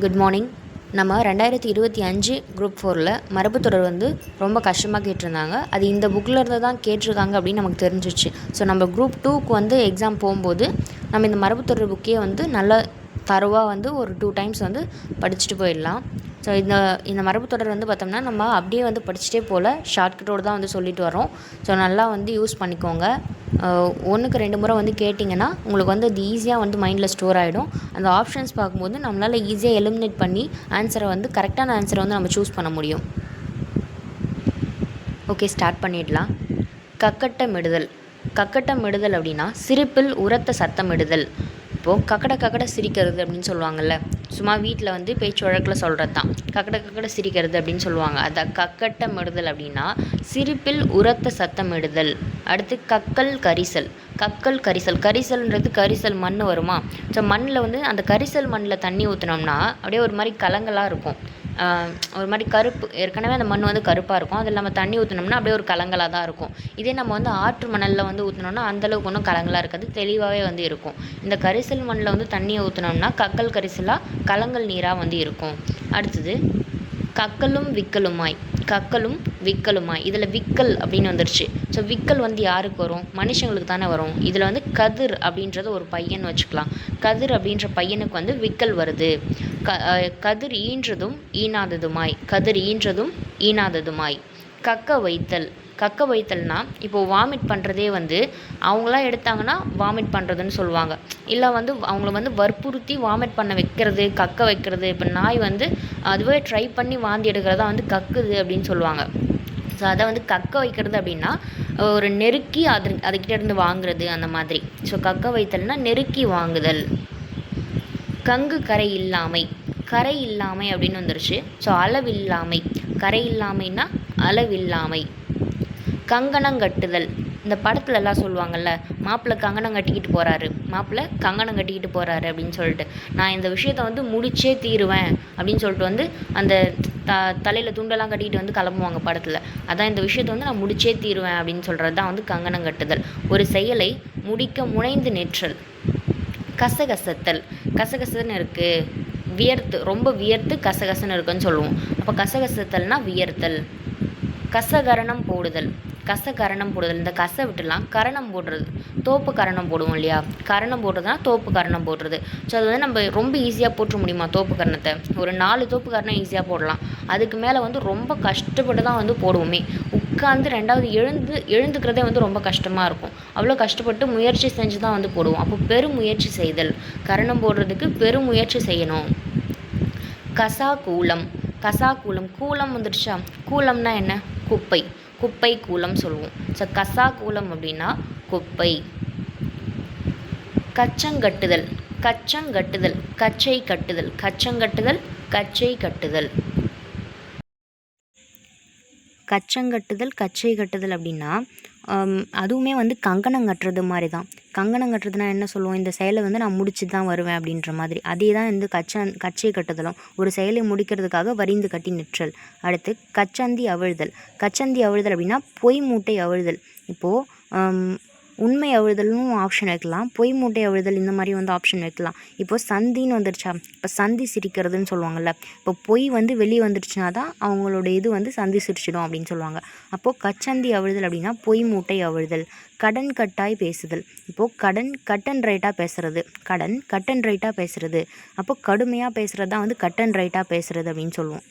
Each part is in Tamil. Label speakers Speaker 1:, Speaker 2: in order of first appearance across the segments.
Speaker 1: குட் மார்னிங் நம்ம ரெண்டாயிரத்தி இருபத்தி அஞ்சு குரூப் ஃபோரில் மரபுத்தொடர் வந்து ரொம்ப கஷ்டமாக கேட்டிருந்தாங்க. அது இந்த புக்கில் இருந்து தான் கேட்டிருக்காங்க அப்படின்னு நமக்கு தெரிஞ்சிச்சு. ஸோ நம்ம குரூப் டூக்கு வந்து எக்ஸாம் போகும்போது நம்ம இந்த மரபுத்தொடர் புக்கே வந்து நல்லா தருவாக வந்து ஒரு டூ டைம்ஸ் வந்து படிச்சுட்டு போயிடலாம். ஸோ இந்த இந்த மரபு தொடர் வந்து பார்த்தோம்னா நம்ம அப்படியே வந்து படிச்சுட்டே போல் ஷார்ட்கட்டோடு தான் வந்து சொல்லிட்டு வரோம் ஸோ நல்லா வந்து யூஸ் பண்ணிக்கோங்க. ஒன்றுக்கு ரெண்டு முறை வந்து கேட்டிங்கன்னா உங்களுக்கு வந்து அது ஈஸியாக வந்து மைண்டில் ஸ்டோர் ஆகிடும் அந்த ஆப்ஷன்ஸ் பார்க்கும்போது நம்மளால் ஈஸியாக எலிமினேட் பண்ணி ஆன்சரை வந்து கரெக்டான ஆன்சரை வந்து நம்ம சூஸ் பண்ண முடியும். ஓகே ஸ்டார்ட் பண்ணிடலாம். கக்கட்டமிடுதல் கக்கட்டமிடுதல் அப்படின்னா சிரிப்பில் உரத்த சத்தமிடுதல். இப்போது கக்கட கக்கட சிரிக்கிறது அப்படின்னு சொல்லுவாங்கள்ல சும்மா வீட்டில் வந்து பேச்சு வழக்கில் சொல்கிறது தான். கக்கட கக்கட சிரிக்கிறது அப்படின்னு சொல்லுவாங்க. அதான் கக்கட்டமிடுதல் அப்படின்னா சிரிப்பில் உரத்த சத்தமிடுதல் அடுத்து கக்கல் கரிசல். கக்கல் கரிசல். கரிசல்ன்றது கரிசல் மண் வருமா? ஸோ மண்ணில் வந்து அந்த கரிசல் மண்ணில் தண்ணி ஊற்றினோம்னா அப்படியே ஒரு மாதிரி கலங்கலாக இருக்கும். ஒரு மாதிரி கருப்பு. ஏற்கனவே அந்த மண் வந்து கருப்பாக இருக்கும். அதில் நம்ம தண்ணி ஊற்றினோம்னா அப்படியே ஒரு கலங்கலாக தான் இருக்கும். இதே நம்ம வந்து ஆற்று மணலில் வந்து ஊற்றினோம்னா அந்தளவுக்கு ஒன்றும் கலங்கலாக இருக்காது. தெளிவாகவே வந்து இருக்கும். இந்த கரிசல் மண்ணில் வந்து தண்ணியை ஊற்றினோம்னா கக்கல் கரிசலாக கலங்கல் நீராக வந்து இருக்கும். அடுத்தது கக்கலும் விக்கலுமாய். கக்கலும் விக்கலுமாய். இதில் விக்கல் அப்படின்னு வந்துருச்சு. ஸோ விக்கல் வந்து யாருக்கு வரும்? மனுஷங்களுக்கு தானே வரும். இதில் வந்து கதிர் அப்படின்றது ஒரு பையன் வச்சுக்கலாம். கதிர் அப்படின்ற பையனுக்கு வந்து விக்கல் வருது. க கதிர் ஈன்றதும் ஈனாததுமாய். கதிர் ஈன்றதும் ஈனாததுமாய். கக்க வைத்தல். கக்க வைத்தல்னா இப்போது வாமிட் பண்ணுறதே வந்து அவங்களாம் எடுத்தாங்கன்னா வாமிட் பண்ணுறதுன்னு சொல்லுவாங்க. இல்லை வந்து அவங்கள வந்து வற்புறுத்தி வாமிட் பண்ண வைக்கிறது கக்க வைக்கிறது இப்போ நாய் வந்து அதுவே ட்ரை பண்ணி வாந்தி எடுக்கிறதா வந்து கக்குது அப்படின்னு சொல்லுவாங்க. ஸோ அதை வந்து கக்க வைக்கிறது அப்படின்னா ஒரு நெருக்கி அது அதுக்கிட்ட இருந்து வாங்குறது அந்த மாதிரி. ஸோ கக்க வைத்தல்னால் நெருக்கி வாங்குதல். கங்கு கரை இல்லாமை. கரை இல்லாமை அப்படின்னு வந்துருச்சு. ஸோ அளவில்லாமை. கரை இல்லாமைன்னா அளவில்லாமை. கங்கணம் கட்டுதல். இந்த படத்துலலாம் சொல்லுவாங்கள்ல மாப்பிள்ளை கங்கணம் கட்டிக்கிட்டு போகிறாரு மாப்பிள்ளை கங்கணம் கட்டிக்கிட்டு போகிறாரு அப்படின்னு சொல்லிட்டு. நான் இந்த விஷயத்த வந்து முடிச்சே தீருவேன் அப்படின்னு சொல்லிட்டு வந்து அந்த த தலையில் துண்டெல்லாம் கட்டிக்கிட்டு வந்து கிளம்புவாங்க படத்தில். அதான் இந்த விஷயத்த வந்து நான் முடிச்சே தீருவேன் அப்படின்னு சொல்கிறது தான் வந்து கங்கணம் கட்டுதல். ஒரு செயலை முடிக்க முனைந்து நேற்றல். கசகசத்தல். கசகசன்னு இருக்குது வியர்த்து ரொம்ப வியர்த்து கசகசன்னு இருக்குன்னு சொல்லுவோம். அப்போ கசகசத்தல்னால் வியர்த்தல். கசகரணம் போடுதல். கச கரணம் போடுதல். இந்த கசை விட்டுலாம் கரணம் போடுறது. தோப்பு கரணம் போடுவோம் இல்லையா? கரணம் போடுறதுனா தோப்பு கரணம் போடுறது. ஸோ அது வந்து நம்ம ரொம்ப ஈஸியாக போட்டு முடியுமா தோப்பு கரணத்தை? ஒரு நாலு தோப்பு கரணம் ஈஸியாக போடலாம். அதுக்கு மேலே வந்து ரொம்ப கஷ்டப்பட்டு தான் வந்து போடுவோமே. உட்காந்து ரெண்டாவது எழுந்து எழுந்துக்கிறதே வந்து ரொம்ப கஷ்டமாக இருக்கும். அவ்வளோ கஷ்டப்பட்டு முயற்சி செஞ்சு தான் வந்து போடுவோம். அப்போ பெருமுயற்சி செய்தல். கரணம் போடுறதுக்கு பெரும் முயற்சி செய்யணும். கசா கூலம் கசா கூலம் கூலம் வந்துடுச்சா? கூலம்னா என்ன? குப்பை. குப்பை கூலம் சொல்லுவோம். ஸோ கசா கூலம் அப்படின்னா குப்பை. கச்சங்கட்டுதல். கச்சங்கட்டுதல். கச்சை கட்டுதல். கச்சங்கட்டுதல். கச்சை கட்டுதல். கச்சங்கட்டுதல் கச்சை கட்டுதல் அப்படின்னா அதுவுமே வந்து கங்கணம் கட்டுறது மாதிரி தான் கங்கணம் கட்டுறதுனா என்ன சொல்லுவோம்? இந்த செயலை வந்து நான் முடிச்சு தான் வருவேன் அப்படின்ற மாதிரி. அதே தான் இந்த கச்சன் கச்சை கட்டுதலும். ஒரு செயலை முடிக்கிறதுக்காக வரிந்து கட்டி நிற்றல். அடுத்து கச்சந்தி அவிழ்தல். கச்சந்தி அவிழ்தல் அப்படின்னா பொய் மூட்டை அவிழ்தல். இப்போது உண்மை அழுதலும் ஆப்ஷன் வைக்கலாம். பொய் மூட்டை அழுதல் இந்த மாதிரி வந்து ஆப்ஷன் வைக்கலாம். இப்போ சந்தின்னு வந்துருச்சா? இப்போ சந்தி சிரிக்கிறதுன்னு சொல்லுவாங்கள்ல இப்போ பொய் வந்து வெளியே வந்துருச்சுனா தான் அவங்களோட இது வந்து சந்தி சிரிச்சிடும் அப்படின்னு சொல்லுவாங்க. அப்போது கச்சந்தி அழுதல் அப்படின்னா பொய் மூட்டை அழுதல் கடன் கட்டாய் பேசுதல். இப்போது கடன் கட் அண்ட் ரைட்டாக பேசுகிறது கடன் கட் அண்ட் ரைட்டாக பேசுகிறது அப்போது கடுமையாக பேசுகிறது தான் வந்து கட் அண்ட் ரைட்டாக பேசுகிறது அப்படின்னு சொல்லுவோம்.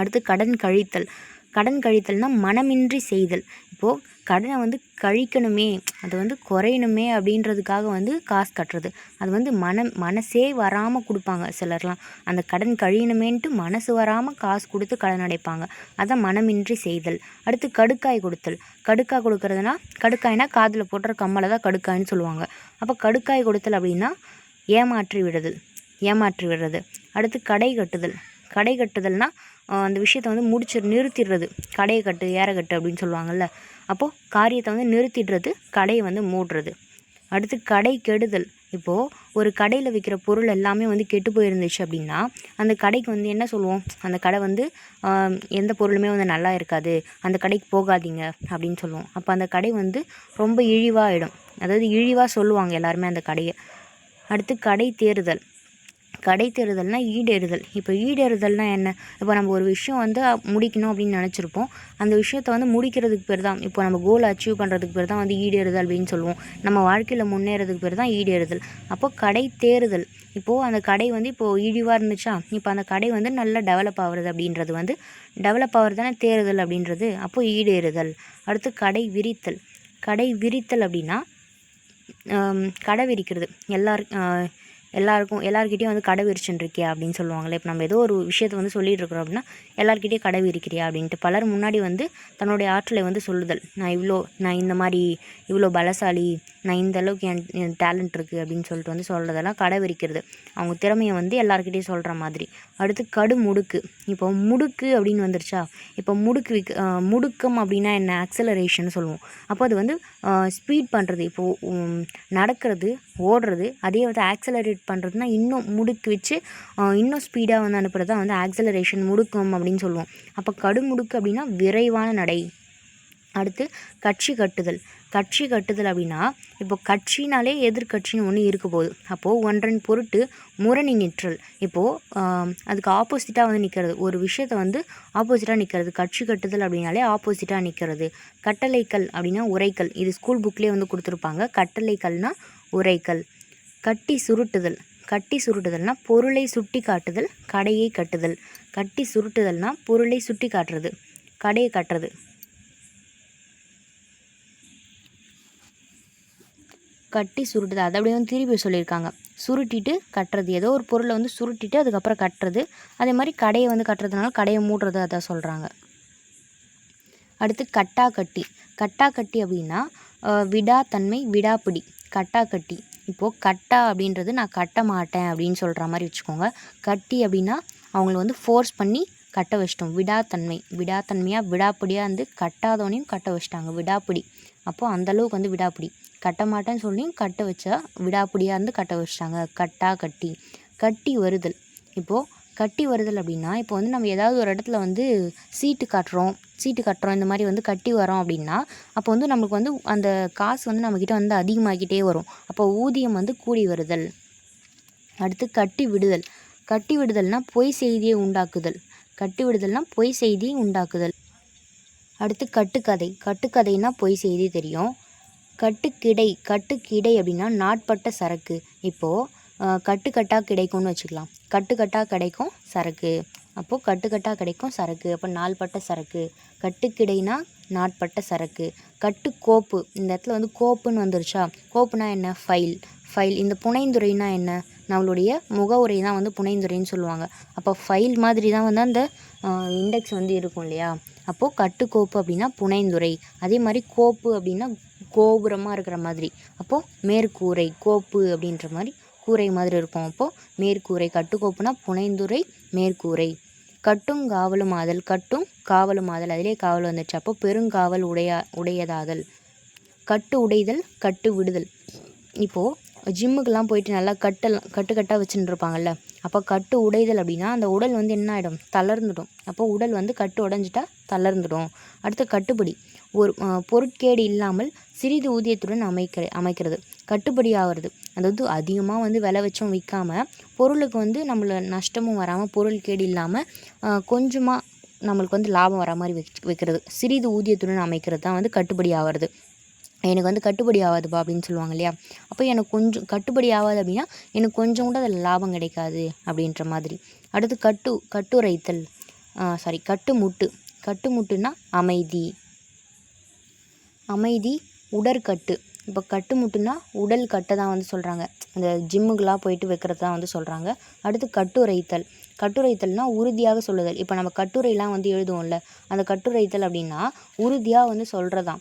Speaker 1: அடுத்து கடன் கழித்தல். கடன் கழித்தல்னால் மனமின்றி செய்தல். இப்போது கடனை வந்து கழிக்கணுமே அது வந்து குறையணுமே அப்படின்றதுக்காக வந்து காசு கட்டுறது. அது வந்து மனம் மனசே வராமல் கொடுப்பாங்க சிலர்லாம். அந்த கடன் கழியணுமேன்ட்டு மனசு வராமல் காசு கொடுத்து கடன் அடைப்பாங்க. அதான் மனமின்றி செய்தல். அடுத்து கடுக்காய் கொடுத்தல். கடுக்காய் கொடுக்கறதுனா கடுக்காய்னா காதில் போட்டுற கம்மலை தான் கடுக்காய்ன்னு சொல்லுவாங்க. அப்போ கடுக்காய் கொடுத்தல் அப்படின்னா ஏமாற்றி விடுதல். ஏமாற்றி விடுறது. அடுத்து கடை கட்டுதல். கடை கட்டுதல்னால் அந்த விஷயத்தை வந்து முடிச்சு நிறுத்திடுறது. கடையை கட்டு ஏறக்கட்டு அப்படின்னு சொல்லுவாங்கள்ல அப்போது காரியத்தை வந்து நிறுத்திடுறது கடையை வந்து மூடுறது. அடுத்து கடை கெடுதல். இப்போது ஒரு கடையில் விற்கிற பொருள் எல்லாமே வந்து கெட்டு போயிருந்துச்சு அப்படின்னா அந்த கடைக்கு வந்து என்ன சொல்லுவோம்? அந்த கடை வந்து எந்த பொருளுமே வந்து நல்லா இருக்காது. அந்த கடைக்கு போகாதீங்க அப்படின்னு சொல்லுவோம். அப்போ அந்த கடை வந்து ரொம்ப இழிவாகிடும் அதாவது இழிவாக சொல்லுவாங்க எல்லாருமே அந்த கடையை. அடுத்து கடை தேறுதல் கடை தேறுதல்னால் ஈடேறுதல். இப்போ ஈடேறுதல்னால் என்ன? இப்போ நம்ம ஒரு விஷயம் வந்து முடிக்கணும் அப்படின்னு நினச்சிருப்போம். அந்த விஷயத்த வந்து முடிக்கிறதுக்கு பேர் தான். இப்போ நம்ம கோல் அச்சீவ் பண்ணுறதுக்கு பேர் தான் வந்து ஈடேறுதல் அப்படின்னு சொல்லுவோம். நம்ம வாழ்க்கையில் முன்னேறதுக்கு பேர் தான் ஈடேறுதல். அப்போ கடை தேறுதல். இப்போது அந்த கடை வந்து இப்போது இழிவாக இருந்துச்சா? இப்போ அந்த கடை வந்து நல்லா டெவலப் ஆகுறது அப்படின்றது வந்து டெவலப் ஆகிறது தானே தேறுதல் அப்படின்றது. அப்போது ஈடேறுதல். அடுத்து கடை விரித்தல். கடை விரித்தல் அப்படின்னா கடை விரிக்கிறது. எல்லார் எல்லாருக்கும் எல்லார்கிட்டயும் வந்து கடை விரிச்சுன்னு இருக்கியா அப்படின்னு சொல்லுவாங்களே இப்போ நம்ம ஏதோ ஒரு விஷயத்தை வந்து சொல்லிட்டு இருக்கிறோம் அப்படின்னா எல்லார்கிட்டயும் கடை விரிக்கிறியா அப்படின்ட்டு பலர் முன்னாடி வந்து தன்னுடைய ஆற்றலை வந்து சொல்லுதல். நான் இவ்வளோ நான் இந்த மாதிரி இவ்வளோ பலசாலி நான் இந்த அளவுக்கு என் டேலண்ட் இருக்குது அப்படின்னு சொல்லிட்டு வந்து சொல்கிறதெல்லாம் கடை விரிக்கிறது. அவங்க திறமையை வந்து எல்லார்கிட்டயும் சொல்கிற மாதிரி. அடுத்து கடு முடுக்கு. இப்போ முடுக்கு அப்படின்னு வந்துருச்சா? இப்போ முடுக்கு விக் முடுக்கம் அப்படின்னா என்ன? ஆக்சலரேஷன் சொல்லுவோம். அப்போ அது வந்து ஸ்பீட் பண்ணுறது இப்போது நடக்கிறது ஓடுறது அதே வந்து ஆக்சலரேட் பண்ணுறதுனா இன்னும் முடுக்கு வச்சு இன்னும் ஸ்பீடாக வந்து அனுப்புறது தான் வந்து ஆக்சலரேஷன் முடுக்கம் அப்படின்னு சொல்லுவோம். அப்போ கடுமுடுக்கு அப்படின்னா விரைவான நடை. அடுத்து கட்சி கட்டுதல். கட்சி கட்டுதல் அப்படின்னா இப்போ கட்சினாலே எதிர்க்கட்சின்னு ஒன்று இருக்க போகுது. அப்போது ஒன்றன் பொருட்டு முரணி நிற்றல். இப்போது அதுக்கு ஆப்போசிட்டாக வந்து நிற்கிறது ஒரு விஷயத்தை வந்து ஆப்போசிட்டாக நிற்கிறது கட்சி கட்டுதல் அப்படின்னாலே ஆப்போசிட்டாக நிற்கிறது கட்டளைக்கல் அப்படின்னா உரைக்கல். இது ஸ்கூல் புக்லேயே வந்து கொடுத்துருப்பாங்க. கட்டளைக்கல்னால் உரைக்கல். கட்டி சுருட்டுதல். கட்டி சுருட்டுதல்னா பொருளை சுட்டி காட்டுதல் கடையை கட்டுதல். கட்டி சுருட்டுதல்னா பொருளை சுட்டி காட்டுறது கடையை கட்டுறது. கட்டி சுருட்டுது அதை அப்படியே வந்து திருப்பி சொல்லியிருக்காங்க. சுருட்டிட்டு கட்டுறது. ஏதோ ஒரு பொருளை வந்து சுருட்டிட்டு அதுக்கப்புறம் கட்டுறது. அதே மாதிரி கடையை வந்து கட்டுறதுனால கடையை மூடுறது அதான் சொல்கிறாங்க அடுத்து கட்டா கட்டி கட்டா கட்டி அப்படின்னா விடாத்தன்மை விடாப்பிடி. கட்டா கட்டி இப்போது கட்டா அப்படின்றது நான் கட்ட மாட்டேன் அப்படின்னு சொல்கிற மாதிரி வச்சுக்கோங்க. கட்டி அப்படின்னா அவங்கள வந்து ஃபோர்ஸ் பண்ணி கட்ட வச்சிட்டோம். விடாத்தன்மை. விடாத்தன்மையாக விடாப்பிடியாக வந்து கட்டாதவனையும் கட்ட வச்சிட்டாங்க. விடாப்பிடி. அப்போது அந்தளவுக்கு வந்து விடாப்பிடி. கட்ட மாட்டேன்னு சொல்லியும் கட்ட வச்சா விடாப்பிடியாக இருந்து கட்ட வச்சிட்டாங்க. கட்டா கட்டி. கட்டி வருதல். இப்போது கட்டி வருதல் அப்படின்னா இப்போ வந்து நம்ம ஏதாவது ஒரு இடத்துல வந்து சீட்டு காட்டுறோம் சீட்டு கட்டுறோம் இந்த மாதிரி வந்து கட்டி வரோம் அப்படின்னா அப்போ வந்து நமக்கு வந்து அந்த காசு வந்து நம்மக்கிட்ட வந்து அதிகமாகிக்கிட்டே வரும். அப்போ ஊதியம் வந்து கூடி வருதல். அடுத்து கட்டி விடுதல். கட்டி விடுதல்னால் பொய் செய்தியை உண்டாக்குதல். கட்டி விடுதல்னால் பொய் செய்தியை உண்டாக்குதல். அடுத்து கட்டுக்கதை. கட்டுக்கதைனா பொய் செய்தி தெரியும். கட்டுக்கிடை. கட்டுக்கிடை அப்படின்னா நாட்பட்ட சரக்கு. இப்போது கட்டுக்கட்டாக கிடைக்கும்னு வச்சுக்கலாம். கட்டுக்கட்டாக கிடைக்கும் சரக்கு. அப்போது கட்டுக்கட்டாக கிடைக்கும் சரக்கு. அப்போ நாள்பட்ட சரக்கு. கட்டுக்கிடைனா நாட்பட்ட சரக்கு. கட்டுக்கோப்பு. இந்த இடத்துல வந்து கோப்புன்னு வந்துருச்சா? கோப்புனா என்ன? ஃபைல். ஃபைல். இந்த புனைந்துரைனா என்ன? நம்மளுடைய முகவுரை தான் வந்து புனைந்துரைன்னு சொல்லுவாங்க. அப்போ ஃபைல் மாதிரி தான் வந்து அந்த இண்டெக்ஸ் வந்து இருக்கும் இல்லையா? அப்போது கட்டுக்கோப்பு அப்படின்னா புனைந்துரை. அதே மாதிரி கோப்பு அப்படின்னா கோபுரமாக இருக்கிற மாதிரி. அப்போது மேற்கூரை கோப்பு அப்படின்ற மாதிரி கூரை மாதிரி இருக்கும். அப்போது மேற்கூரை கட்டுக்கோப்புனா புனைந்துரை மேற்கூரை. கட்டும் காவலும் ஆதல் கட்டும் காவலும் ஆதல். அதிலே காவல் வந்துச்சு. அப்போ பெருங்காவல் உடையா உடையதாதல். கட்டு உடைதல் கட்டு விடுதல். இப்போது ஜிம்முக்கெல்லாம் போயிட்டு நல்லா கட்டெல்லாம் கட்டு கட்டாக வச்சுட்டு இருப்பாங்கல்ல அப்போ கட்டு உடைதல் அப்படின்னா அந்த உடல் வந்து என்ன ஆகிடும் தளர்ந்துடும். அப்போ உடல் வந்து கட்டு உடைஞ்சிட்டா தளர்ந்துடும். அடுத்து கட்டுப்படி. ஒரு பொருட்கேடு இல்லாமல் சிறிது ஊதியத்துடன் அமைக்கிற அமைக்கிறது. கட்டுப்படி ஆகிறது. அதாவது அதிகமாக வந்து விலை வச்சும் விற்காம பொருளுக்கு வந்து நம்மள நஷ்டமும் வராமல் பொருள் கேடு இல்லாமல் கொஞ்சமாக நம்மளுக்கு வந்து லாபம் வர மாதிரி வைக்கிறது. சிறிது ஊதியத்துடன் அமைக்கிறது தான் வந்து கட்டுப்படி ஆகிறது. எனக்கு வந்து கட்டுப்படி ஆகாதுப்பா அப்படின்னு சொல்லுவாங்க இல்லையா? அப்போ எனக்கு கொஞ்சம் கட்டுப்படி ஆகாது அப்படின்னா எனக்கு கொஞ்சம் கூட அதில் லாபம் கிடைக்காது அப்படின்ற மாதிரி. அடுத்து கட்டு கட்டுரைத்தல். சாரி கட்டுமுட்டு. கட்டுமுட்டுன்னா அமைதி. அமைதி உடற்கட்டு. இப்போ கட்டுமுட்டுன்னா உடல் கட்டை தான் வந்து சொல்கிறாங்க அந்த ஜிம்முக்கெலாம் போயிட்டு வைக்கிறது தான் வந்து சொல்கிறாங்க அடுத்து கட்டுரைத்தல். கட்டுரைத்தல்னால் உறுதியாக சொல்லுதல். இப்போ நம்ம கட்டுரைலாம் வந்து எழுதுவோம்ல. அந்த கட்டுரைத்தல் அப்படின்னா உறுதியாக வந்து சொல்கிறதான்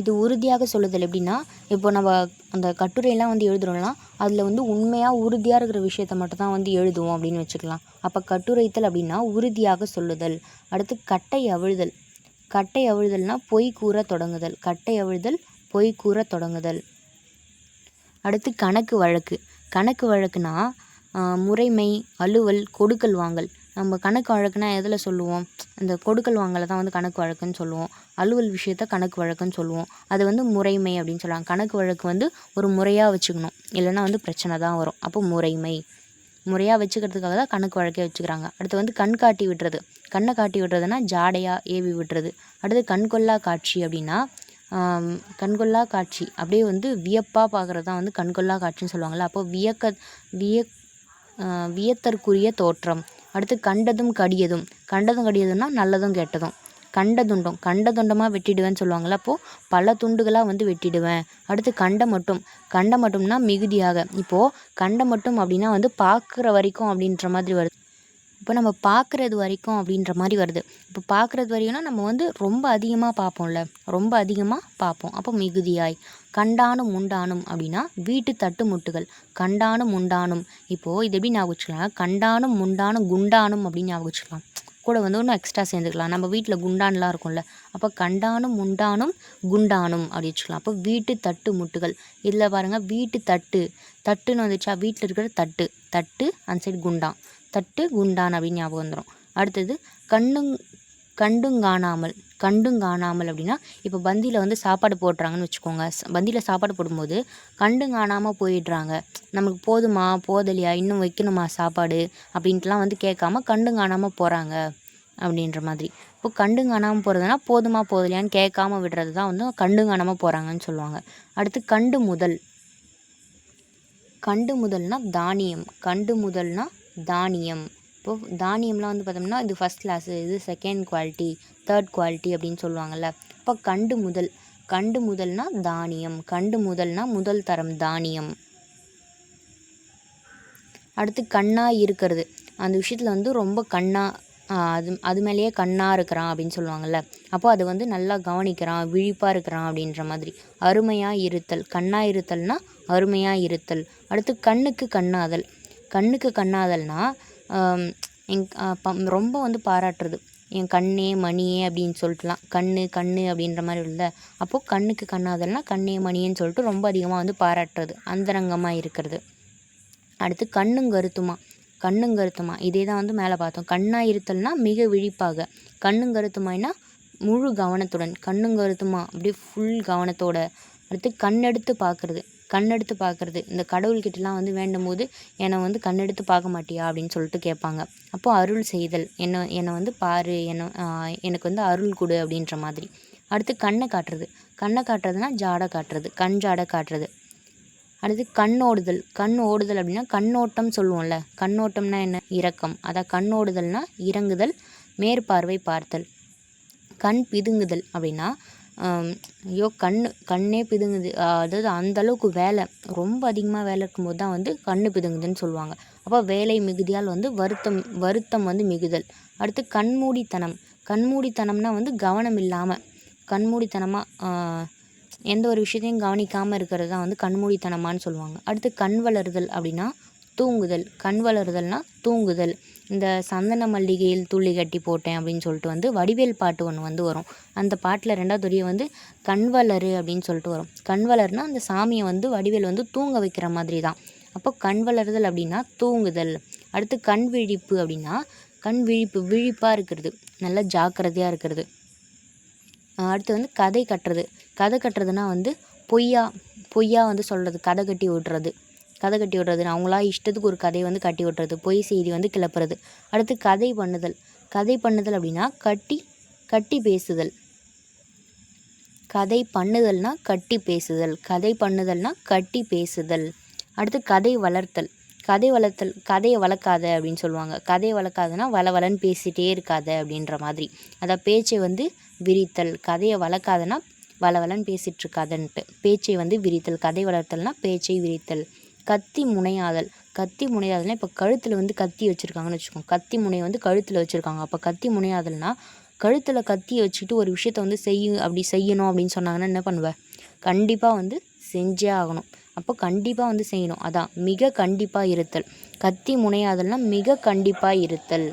Speaker 1: இது உறுதியாக சொல்லுதல் எப்படின்னா இப்போ நம்ம அந்த கட்டுரையெல்லாம் வந்து எழுதுகிறோம்னா அதில் வந்து உண்மையாக உறுதியாக இருக்கிற விஷயத்த மட்டும் தான் வந்து எழுதுவோம் அப்படின்னு வச்சுக்கலாம். அப்போ கட்டுரைத்தல் அப்படின்னா உறுதியாக சொல்லுதல். அடுத்து கட்டை அவிழ்தல். கட்டை அவிழ்தல்னா பொய் கூற தொடங்குதல். கட்டை அவிழ்தல் பொய் கூற தொடங்குதல். அடுத்து கணக்கு வழக்கு. கணக்கு வழக்குனா முறைமை அலுவல் கொடுக்கல் வாங்கல். நம்ம கணக்கு வழக்குனா எதில் சொல்லுவோம்? இந்த கொடுக்கல் வாங்கலை தான் வந்து கணக்கு வழக்குன்னு சொல்லுவோம். அலுவல் விஷயத்த கணக்கு வழக்குன்னு சொல்லுவோம். அது வந்து முறைமை அப்படின்னு சொல்லுவாங்க. கணக்கு வழக்கு வந்து ஒரு முறையாக வச்சுக்கணும். இல்லைன்னா வந்து பிரச்சனை தான் வரும். அப்போ முறைமை. முறையாக வச்சுக்கிறதுக்காக தான் கணக்கு வழக்கே வச்சுக்கிறாங்க. அடுத்து வந்து கண் காட்டி விடுறது. கண்ணை காட்டி விடுறதுனா ஜாடையாக ஏவி விடுறது. அடுத்து கண்கொள்ளா காட்சி அப்படின்னா கண்கொள்ளா காட்சி. அப்படியே வந்து வியப்பாக பார்க்குறது தான் வந்து கண்கொள்ளா காட்சின்னு சொல்லுவாங்கள்ல அப்போ வியக்க வியக் வியத்தற்குரிய தோற்றம். அடுத்து கண்டதும் கடியதும். கண்டதும் கடியதும்னா நல்லதும் கெட்டதும். கண்ட துண்டம் கண்ட துண்டமாக வெட்டிடுவேன்னு சொல்லுவாங்கள்ல அப்போது பல துண்டுகளாக வந்து வெட்டிடுவேன். அடுத்து கண்ட மட்டும். கண்ட மட்டும்னா மிகுதியாக. இப்போது கண்ட மட்டும் அப்படின்னா வந்து பார்க்குற வரைக்கும் அப்படின்ற மாதிரி வருது. இப்போ நம்ம பார்க்குறது வரைக்கும் அப்படின்ற மாதிரி வருது. இப்போ பார்க்குறது வரைக்கும்னா நம்ம வந்து ரொம்ப அதிகமாக பார்ப்போம்ல. ரொம்ப அதிகமாக பார்ப்போம். அப்போ மிகுதியாய் கண்டானும் உண்டானும் அப்படின்னா வீட்டு தட்டு முட்டுகள். கண்டானும் உண்டானும். இப்போது இது எப்படி ஞாபகம் வச்சுக்கலாம்? கண்டானும் முண்டானும் குண்டானும் அப்படின்னு ஞாபகம் வச்சுக்கலாம். கூட வந்து ஒன்றும் எக்ஸ்ட்ரா சேர்ந்துக்கலாம். நம்ம வீட்டில் குண்டான்லாம் இருக்கும்ல. அப்போ கண்டானும் முண்டானும் குண்டானும் அப்படி வச்சுக்கலாம். அப்போ வீட்டு தட்டு முட்டுகள். இதில் பாருங்கள் வீட்டு தட்டு. தட்டுன்னு வந்துச்சா? வீட்டில் இருக்கிற தட்டு. தட்டு அந்த சைடு குண்டான் தட்டு குண்டான் அப்படின்னு ஞாபகம் வந்துடும் அடுத்தது கண்ணுங் கண்டுங்காணாமல் கண்டுங்காணாமல் அப்படின்னா இப்போ பந்தியில் வந்து சாப்பாடு போடுறாங்கன்னு வச்சுக்கோங்க. பந்தியில் சாப்பாடு போடும்போது கண்டுங்காணாமல் போயிடுறாங்க. நமக்கு போதுமா போதலையா இன்னும் வைக்கணுமா சாப்பாடு? அப்படின்ட்டுலாம் வந்து கேட்காம கண்டுங்காணாமல் போகிறாங்க அப்படின்ற மாதிரி. இப்போ கண்டுங்காணாமல் போகிறதுனா போதுமா போதலையான்னு கேட்காம விடுறது தான் வந்து கண்டுங்காணாமல் போகிறாங்கன்னு சொல்லுவாங்க. அடுத்து கண்டு முதல். கண்டு முதல்னா தானியம். கண்டு முதல்னா தானியம். இப்போது தானியம்லாம் வந்து பார்த்தோம்னா இது ஃபஸ்ட் கிளாஸு இது செகண்ட் குவாலிட்டி தேர்ட் குவாலிட்டி அப்படின்னு சொல்லுவாங்கள்ல இப்போ கண்டு முதல். கண்டு முதல்னா தானியம். கண்டு முதல்னா முதல் தரம் தானியம். அடுத்து கண்ணாக இருக்கிறது. அந்த விஷயத்தில் வந்து ரொம்ப கண்ணாக அது அது மேலேயே கண்ணாக இருக்கிறான் அப்படின்னு சொல்லுவாங்கள்ல அப்போ அது வந்து நல்லா கவனிக்கிறான் விழிப்பாக இருக்கிறான் அப்படின்ற மாதிரி. அருமையாக இருத்தல். கண்ணாக இருத்தல்னா அருமையாக இருத்தல். அடுத்து கண்ணுக்கு கண்ணாதல். கண்ணுக்கு கண்ணாதல்னா எங் பம் ரொம்ப வந்து பாராட்டுறது. என் கண்ணே மணியே அப்படின்னு சொல்லிட்டுலாம். கண் கண் அப்படின்ற மாதிரி இல்லை. அப்போது கண்ணுக்கு கண்ணாதல்னா கண்ணே மணியேன்னு சொல்லிட்டு ரொம்ப அதிகமாக வந்து பாராட்டுறது. அந்தரங்கமாக இருக்கிறது. அடுத்து கண்ணும் கருத்துமா. கண்ணும் கருத்துமா. இதே தான் வந்து மேலே பார்த்தோம். கண்ணாக இருத்தல்னா மிக விழிப்பாக. கண்ணும் கருத்துமாய்னா முழு கவனத்துடன். கண்ணும் கருத்துமா. அப்படியே ஃபுல் கவனத்தோட. அடுத்து கண்ணெடுத்து பார்க்குறது. கண்ணெடுத்து பார்க்குறது. இந்த கடவுள்கிட்டலாம் வந்து வேண்டும் போது என்னை வந்து கண்ணெடுத்து பார்க்க மாட்டியா? அப்படின்னு சொல்லிட்டு கேட்பாங்க. அப்போது அருள் செய்தல். என்னை என்னை வந்து பாரு என்னை எனக்கு வந்து அருள் கொடு அப்படின்ற மாதிரி. அடுத்து கண்ணை காட்டுறது. கண்ணை காட்டுறதுனா ஜாடை காட்டுறது. கண் ஜாடை காட்டுறது. அடுத்து கண் ஓடுதல். கண் ஓடுதல் அப்படின்னா கண்ணோட்டம் சொல்லுவோம்ல. கண்ணோட்டம்னா என்ன? இரக்கம். அதான் கண் ஓடுதல்னா இறங்குதல் மேற்பார்வை பார்த்தல். கண் பிதுங்குதல் அப்படின்னா ஐயோ கண் கண்ணே பிதுங்குது. அதாவது அந்தளவுக்கு வேலை. ரொம்ப அதிகமாக வேலை இருக்கும்போது தான் வந்து கண் பிதுங்குதுன்னு சொல்லுவாங்க. அப்போ வேலை மிகுதியால் வந்து வருத்தம் வருத்தம் வந்து மிகுதல். அடுத்து கண்மூடித்தனம். கண்மூடித்தனம்னா வந்து கவனம் இல்லாமல் கண்மூடித்தனமாக எந்த ஒரு விஷயத்தையும் கவனிக்காமல் இருக்கிறது தான் வந்து கண்மூடித்தனமான்னு சொல்லுவாங்க. அடுத்து கண் வளருதல் அப்படின்னா தூங்குதல் கண் வளருதல்னால் தூங்குதல். இந்த சந்தன மல்லிகையில் துள்ளி கட்டி போட்டேன் அப்படின்னு சொல்லிட்டு வந்து வடிவேல் பாட்டு ஒன்று வந்து வரும். அந்த பாட்டில் ரெண்டாவது வரியை வந்து கண் வளரு அப்படின்னு சொல்லிட்டு வரும். கண் வளர்னா அந்த சாமியை வந்து வடிவேல் வந்து தூங்க வைக்கிற மாதிரி தான் அப்போ கண் வளருதல் அப்படின்னா தூங்குதல். அடுத்து கண் விழிப்பு அப்படின்னா கண் விழிப்பு விழிப்பாக இருக்கிறது. நல்லா ஜாக்கிரதையாக இருக்கிறது. அடுத்து வந்து கதை கட்டுறது. கதை கட்டுறதுனா வந்து பொய்யா பொய்யா வந்து சொல்கிறது கதை கட்டி விடுறது கதை கட்டி விடுறது அவங்களா இஷ்டத்துக்கு ஒரு கதையை வந்து கட்டி விட்டுறது பொய் செய்தி வந்து கிளப்புறது. அடுத்து கதை பண்ணுதல். கதை பண்ணுதல் அப்படின்னா கட்டி கட்டி பேசுதல். கதை பண்ணுதல்னா கட்டி பேசுதல். கதை பண்ணுதல்னா கட்டி பேசுதல். அடுத்து கதை வளர்த்தல். கதை வளர்த்தல் கதையை வளர்க்காத அப்படின்னு சொல்லுவாங்க. கதையை வளர்க்காதுன்னா வள வளன்னு பேசிகிட்டே இருக்காத அப்படின்ற மாதிரி. அதான் பேச்சை வந்து விரித்தல். கதையை வளர்க்காதனா வள பேசிகிட்ருக்காதன்ட்டு பேச்சை வந்து விரித்தல். கதை வளர்த்தல்னா பேச்சை விரித்தல். கத்தி முனையாதல். கத்தி முனையாதல்னா இப்போ கழுத்தில் வந்து கத்தி வச்சுருக்காங்கன்னு வச்சுக்கோங்க. கத்தி முனையை வந்து கழுத்தில் வச்சுருக்காங்க. அப்போ கத்தி முனையாதல்னா கழுத்தில் கத்தியை வச்சுக்கிட்டு ஒரு விஷயத்த வந்து செய்ய அப்படி செய்யணும் அப்படின்னு சொன்னாங்கன்னா என்ன பண்ணுவேன் கண்டிப்பாக வந்து செஞ்சே ஆகணும். அப்போ கண்டிப்பாக வந்து செய்யணும். அதான் மிக கண்டிப்பாக இருத்தல். கத்தி முனையாதல்னா மிக கண்டிப்பாக இருத்தல்.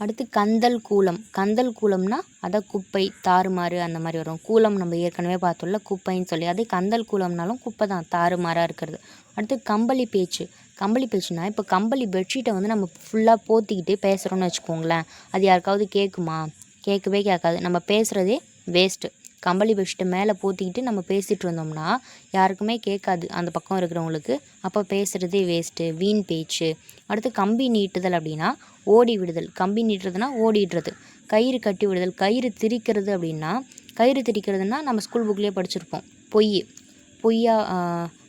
Speaker 1: அடுத்து கந்தல் கூலம். கந்தல் கூலம்னா அதான் குப்பை தாறுமாறு அந்த மாதிரி வரும். கூலம் நம்ம ஏற்கனவே பார்த்தோம்ல குப்பைன்னு சொல்லி. அதே கந்தல் கூலம்னாலும் குப்பை தான் தாறுமாறாக இருக்கிறது. அடுத்து கம்பளி பேச்சு. கம்பளி பேச்சுனா இப்போ கம்பளி பெட்ஷீட்டை வந்து நம்ம ஃபுல்லாக போத்திக்கிட்டு பேசுகிறோன்னு வச்சுக்கோங்களேன். அது யாருக்காவது கேட்குமா கேட்கவே கேட்காது நம்ம பேசுகிறதே வேஸ்ட்டு கம்பளி பெட்ஷீட்டை மேலே போத்திக்கிட்டு நம்ம பேசிகிட்டு இருந்தோம்னா யாருக்குமே கேட்காது அந்த பக்கம் இருக்கிறவங்களுக்கு. அப்போ பேசுகிறதே வேஸ்ட்டு வீண் பேச்சு. அடுத்து கம்பி நீட்டுதல் அப்படின்னா ஓடி விடுதல். கம்பி நீட்டுறதுனா ஓடிடுறது. கயிறு கட்டி விடுதல். கயிறு திரிக்கிறது அப்படின்னா கயிறு திரிக்கிறதுனா நம்ம ஸ்கூல் புக்லேயே படிச்சிருப்போம். பொய். பொய்யா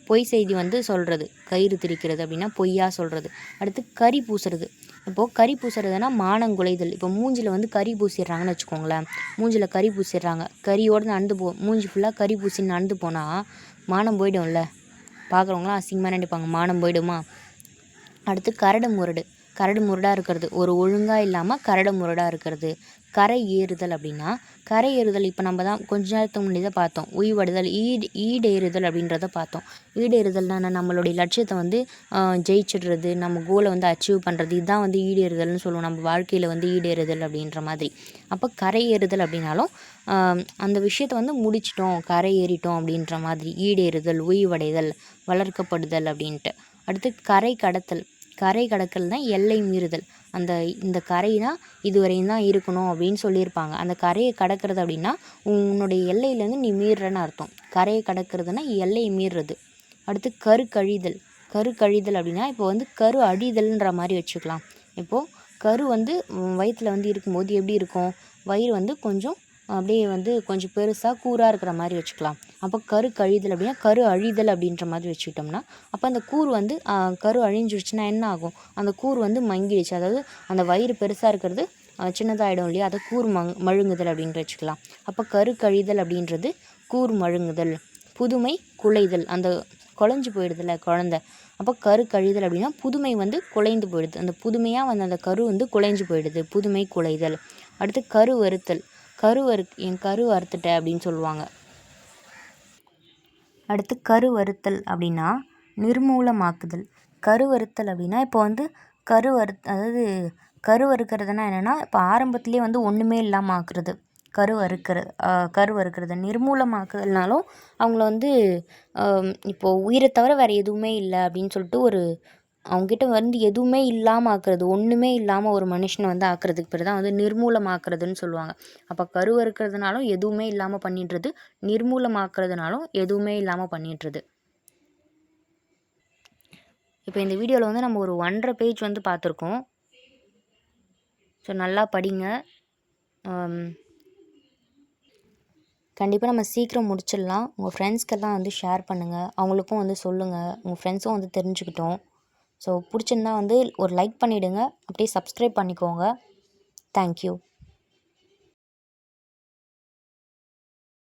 Speaker 1: பொய் செய்தி வந்து சொல்கிறது கயிறு திரிக்கிறது அப்படின்னா பொய்யா சொல்கிறது அடுத்து கறி பூசுறது. இப்போது கறி பூசுறதுனா மானங்குலைதல் இப்போ மூஞ்சில் வந்து கறி பூசிடுறாங்கன்னு வச்சுக்கோங்களேன். மூஞ்சில் கறி பூசிடுறாங்க கறியோடு நடந்து போ மூஞ்சி ஃபுல்லாக கறி பூசி நடந்து போனால் மானம் போயிடும்ல. பார்க்குறவங்களாம் அசிங்கமாக நினைப்பாங்க? மானம் போயிடுமா? அடுத்து கரடு முரடு. கரடு முரடாக இருக்கிறது. ஒரு ஒழுங்காக இல்லாமல் கரடு முரடாக இருக்கிறது. கரை ஏறுதல் அப்படின்னா கரை ஏறுதல் இப்போ நம்ம தான் கொஞ்ச நேரத்துக்கு முன்னாடி தான் பார்த்தோம். உய்வடைதல் ஈடு ஈடேறுதல் அப்படின்றத பார்த்தோம். ஈடேறுதல்னா நம்மளுடைய லட்சியத்தை வந்து ஜெயிச்சிடுறது நம்ம கோலை வந்து அச்சீவ் பண்ணுறது இதுதான் வந்து ஈடேறுதல்னு சொல்லுவோம். நம்ம வாழ்க்கையில் வந்து ஈடேறுதல் அப்படின்ற மாதிரி. அப்போ கரை ஏறுதல் அப்படின்னாலும் அந்த விஷயத்தை வந்து முடிச்சிட்டோம் கரை ஏறிட்டோம் அப்படின்ற மாதிரி. ஈடேறுதல் உய்வடைதல் வளர்க்கப்படுதல் அப்படின்ட்டு. அடுத்து கரை கடத்தல். கரை கடக்கல் தான் எல்லை மீறுதல். அந்த இந்த கரைனா இதுவரையும் தான் இருக்கணும் அப்படின்னு சொல்லியிருப்பாங்க. அந்த கரையை கடக்கிறது அப்படின்னா உன்னுடைய எல்லையிலேருந்து நீ மீறுறன்னு அர்த்தம். கரையை கடக்கிறதுனா எல்லையை மீறுறது. அடுத்து கரு கழிதல் கரு கழிதல் அப்படின்னா இப்போ வந்து கரு அழிதல்ன்ற மாதிரி வச்சுக்கலாம். இப்போது கரு வந்து வயிற்றில் வந்து இருக்கும்போது எப்படி இருக்கும்? வயிறு வந்து கொஞ்சம் அப்படியே வந்து கொஞ்சம் பெருசாக கூராக இருக்கிற மாதிரி வச்சுக்கலாம். அப்போ கரு கழிதல் அப்படின்னா கரு அழிதல் அப்படின்ற மாதிரி வச்சுக்கிட்டோம்னா அப்போ அந்த கூர் வந்து கரு அழிஞ்சிருச்சுன்னா என்ன ஆகும்? அந்த கூர் வந்து மங்கிடுச்சு. அதாவது அந்த வயிறு பெருசாக இருக்கிறது சின்னதாகிடும் இல்லையா? அதை கூர் மங் மழுங்குதல் அப்படின்ட்டு வச்சுக்கலாம். அப்போ கரு கழிதல் அப்படின்றது கூர் மழுங்குதல் புதுமை குலைதல் அந்த குழஞ்சி போயிடுதுல குழந்த. அப்போ கரு கழிதல் அப்படின்னா புதுமை வந்து குலைந்து போயிடுது. அந்த புதுமையாக வந்து அந்த கரு வந்து குலைஞ்சு போயிடுது. புதுமை குலைதல் அடுத்து கரு வருத்தல். கரு வறு என் கரு அறுத்துட்ட அப்படின்னு சொல்லுவாங்க. அடுத்து கருவறுத்தல் அப்படின்னா நிர்மூலமாக்குதல். கருவறுத்தல் அப்படின்னா இப்போ வந்து கருவறுத் அதாவது கருவறுக்கிறதுனா என்னென்னா இப்போ ஆரம்பத்துலேயே வந்து ஒன்றுமே இல்லாமல் ஆக்குறது கரு கருவறுக்கிறது கரு அறுக்கிறது நிர்மூலமாக்குதல்னாலும் அவங்கள வந்து இப்போது உயிரை தவிர வேறு எதுவுமே இல்லை அப்படின்னு சொல்லிட்டு ஒரு அவங்ககிட்ட வந்து எதுவுமே இல்லாமல் ஆக்குறது ஒன்றுமே இல்லாமல் ஒரு மனுஷனை வந்து ஆக்குறதுக்கு பேர் தான் வந்து நிர்மூலமாக்குறதுன்னு சொல்லுவாங்க. அப்போ கருவறுக்கிறதுனாலும் எதுவுமே இல்லாமல் பண்ணிடுறது நிர்மூலமாக்குறதுனாலும் எதுவுமே இல்லாமல் பண்ணிடுறது. இப்போ இந்த வீடியோவில் வந்து நம்ம ஒரு ஒன்றரை பேஜ் வந்து பார்த்துருக்கோம். ஸோ நல்லா படிங்க. கண்டிப்பாக நம்ம சீக்கிரம் முடிச்சிடலாம். உங்கள் ஃப்ரெண்ட்ஸ்க்கெல்லாம் வந்து ஷேர் பண்ணுங்கள் அவங்களுக்கும் வந்து சொல்லுங்கள் உங்கள் ஃப்ரெண்ட்ஸும் வந்து தெரிஞ்சுக்கிட்டோம். ஸோ பிடிச்சிருந்தா வந்து ஒரு லைக் பண்ணிவிடுங்க அப்படியே சப்ஸ்கிரைப் பண்ணிக்கோங்க. தேங்க்யூ